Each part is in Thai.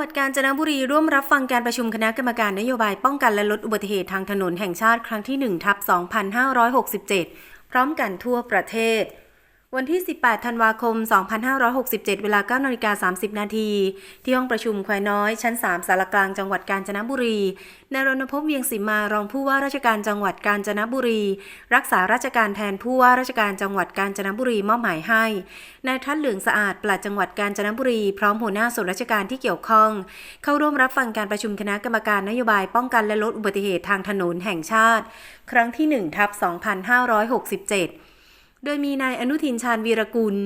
วัดกาญจนบุรีร่วมรับฟังการประชุมคณะกรรมการนโยบายป้องกันและลดอุบัติเหตุทางถนนแห่งชาติครั้งที่1ทับ2567 พร้อมกันทั่วประเทศ วันที่ 18 ธันวาคม 2567 เวลา9นาฬิกา30 นาที ที่ห้องประชุมควายน้อย ชั้น 3 สารกลางจังหวัดกาญจนบุรี นายรณพงษ์เวียงศิมารองผู้ว่าราชการจังหวัดกาญจนบุรี รักษาราชการแทนผู้ว่าราชการจังหวัดกาญจนบุรีมอบหมายให้ นายทัศน์เหลืองสะอาดปลัดจังหวัดกาญจนบุรี พร้อมหัวหน้าส่วนราชการที่เกี่ยวข้อง เข้าร่วมรับฟังการประชุมคณะกรรมการนโยบายป้องกันและลดอุบัติเหตุทางถนนแห่งชาติ ครั้งที่1ทับ2567 โดยมีนายอนุทินชาญวีรกุล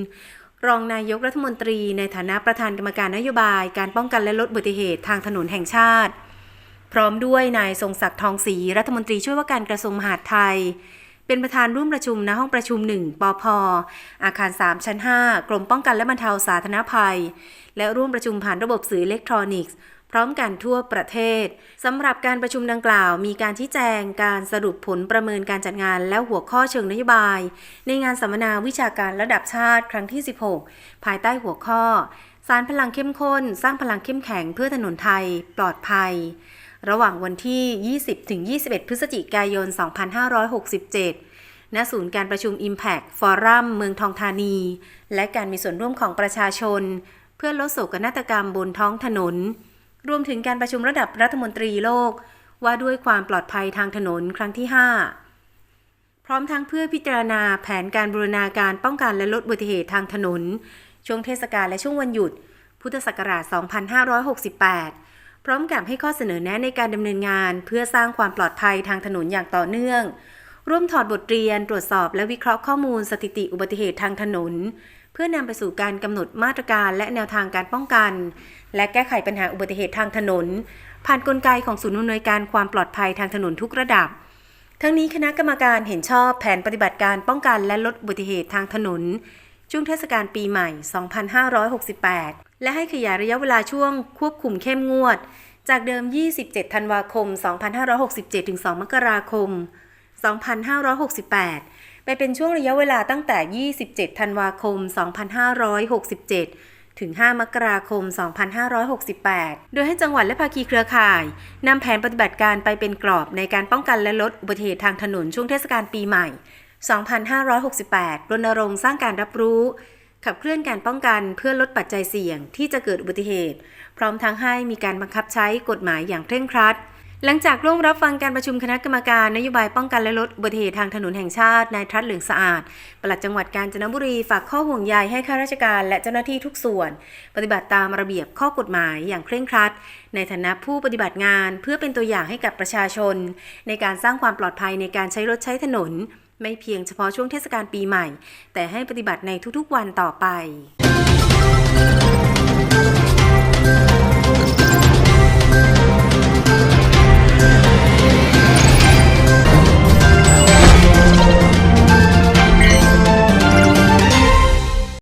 รองนายกรัฐมนตรีในฐานะประธานกรรมการนโยบาย การป้องกันและลดอุบัติเหตุทางถนนแห่งชาติ พร้อมด้วยนายทรงศักดิ์ทองศรีรัฐมนตรีช่วยว่าการกระทรวงมหาดไทย เป็นประธานร่วมประชุมณห้องประชุม 1 ปพอาคาร 3 ชั้น 5 กรมป้องกันและบรรเทาสาธารณภัย และร่วมประชุมผ่านระบบสื่ออิเล็กทรอนิกส์ ร้อมกันทั่วประเทศสำหรับการประชุมดังกล่าว มีการชี้แจงการสรุปผลประเมินการจัดงานและหัวข้อเชิงนโยบาย ในงานสัมมนาวิชาการระดับชาติครั้งที่ 16 ภายใต้หัวข้อ สารพลังเข้มข้น สร้างพลังเข้มแข็งเพื่อถนนไทย ปลอดภัย ระหว่างวันที่ 20-21 พฤศจิกายน 2567ณศูนย์การประชุม Impact Forum เมืองทองธานี และการมีส่วนร่วมของประชาชน เพื่อลดโศกนาฏกรรมบนท้องถนน รวมถึงการประชุมระดับรัฐมนตรีโลก ว่าด้วยความปลอดภัยทางถนนครั้งที่ 5 พร้อมทั้งเพื่อพิจารณาแผนการบูรณาการป้องกันและลดอุบัติเหตุทางถนน ช่วงเทศกาลและช่วงวันหยุด พุทธศักราช 2568 พร้อมกับให้ข้อเสนอแนะในการดำเนินงาน เพื่อสร้างความปลอดภัยทางถนนอย่างต่อเนื่อง ร่วมถอดบทเรียน ตรวจสอบและวิเคราะห์ข้อมูลสถิติอุบัติเหตุทางถนน เพื่อนำไปสู่การกำหนดมาตรการและแนวทางการป้องกัน และแก้ไขปัญหาอุบัติเหตุทางถนน ผ่านนกลไกของศูนย์อำนวยการความปลอดภัยทางถนนทุกระดับ ทั้งนี้คณะกรรมการเห็นชอบแผนปฏิบัติการป้องกันและลดอุบัติเหตุทางถนนช่วงเทศกาลปีใหม่ 2568 และให้ขยายระยะเวลาช่วงควบคุมเข้มงวด จากเดิม 27 ธันวาคม 2567 ถึง 2 มกราคม 2568 ไปเป็นช่วงระยะเวลาตั้งแต่ 27 ธันวาคม 2567ถึง 5 มกราคม 2568 โดยให้จังหวัดและภาคีเครือข่ายนำแผนปฏิบัติการไปเป็นกรอบในการป้องกันและลดอุบัติเหตุทางถนนช่วงเทศกาลปีใหม่ 2568 รณรงค์สร้างการรับรู้ ขับเคลื่อนการป้องกันเพื่อลดปัจจัยเสี่ยงที่จะเกิดอุบัติเหตุ พร้อมทั้งให้มีการบังคับใช้กฎหมายอย่างเคร่งครัด หลังจากร่วมรับฟังการประชุมคณะกรรมการนโยบายป้องกันและลดอุบัติเหตุทางถนนแห่งชาตินายทัศน์เหลืองสะอาดปลัดจังหวัดกาญจนบุรีฝากข้อห่วงใยให้ข้าราชการและเจ้าหน้าที่ทุกส่วน ปฏิบัติตามระเบียบข้อกฎหมายอย่างเคร่งครัด ในฐานะผู้ปฏิบัติงาน เพื่อเป็นตัวอย่างให้กับประชาชน ในการสร้างความปลอดภัยในการใช้รถใช้ถนน ไม่เพียงเฉพาะช่วงเทศกาลปีใหม่ แต่ให้ปฏิบัติในทุกๆวันต่อไป